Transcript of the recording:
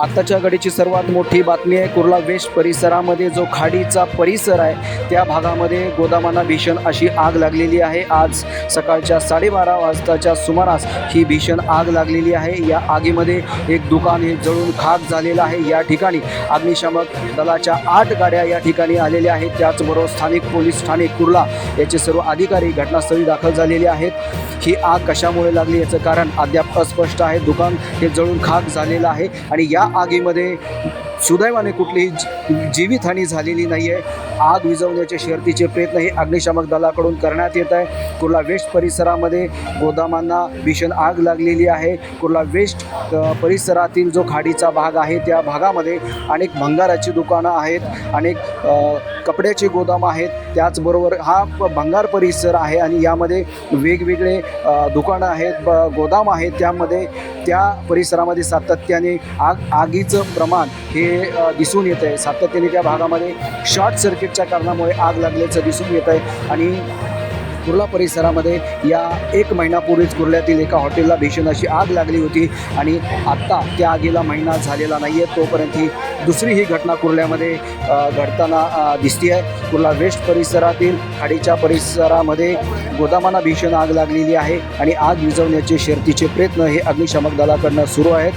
आत्ताच्या घडीची सर्वात मोठी बातमी आहे कुर्ला वेस्ट परिसरामध्ये जो खाडीचा परिसर आहे त्या भागामध्ये गोदामांना भीषण अशी आग लागलेली आहे. आज सकाळच्या साडेबारा वाजताच्या सुमारास ही भीषण आग लागलेली आहे. या आगीमध्ये एक दुकान हे जळून खाक झालेलं आहे. या ठिकाणी अग्निशामक दलाच्या आठ गाड्या या ठिकाणी आलेल्या आहेत. त्याचबरोबर स्थानिक पोलीस ठाणे कुर्ला याचे सर्व अधिकारी घटनास्थळी दाखल झालेले आहेत. ही आग कशामुळे लागली याचं कारण अद्याप अस्पष्ट आहे. दुकान हे जळून खाक झालेलं आहे आणि या आगीमध्ये सुदैवाने कुठलीही जी- जीवितहानी झालेली नाही आहे आग विझवण्याचे शर्तीचे प्रयत्न हे अग्निशामक दलाकडून करण्यात येत आहे. कुर्ला वेस्ट परिसरामध्ये गोदामांना भीषण आग लागलेली आहे. कुर्ला वेस्ट परिसरातील जो खाडीचा भाग आहे त्या भागामध्ये अनेक भंगाराची दुकानं आहेत अनेक कपड्याचे गोदाम आहेत. त्याचबरोबर हा प- भंगार परिसर आहे आणि यामध्ये वेगवेगळे दुकानं आहेत ब गोदाम आहेत. त्यामध्ये त्या परिसरामध्ये सातत्याने आग आगीचं प्रमाण हे दिसून येत आहे. सातत्याने त्या भागामध्ये शॉर्ट सर्किटच्या कारणामुळे आग लागल्याचं दिसून येत आहे. आणि कुर्ला परिसरामध्ये या एक महिन्यापूर्वीच कुर्ल्यातील एका हॉटेलला भीषण अशी आग लागली होती. आणि आत्ता त्या आगीला महिना झालेला नाही आहे तोपर्यंत ही दुसरी ही घटना कुर्ल्यामध्ये घडताना दिसते आहे कुर्ला वेस्ट परिसरातील खाडीच्या परिसरामध्ये गोदामांना भीषण आग लागलेली आहे आणि आग विझवण्याचे शर्तीचे प्रयत्न हे अग्निशामक दलाकडनं सुरू आहेत.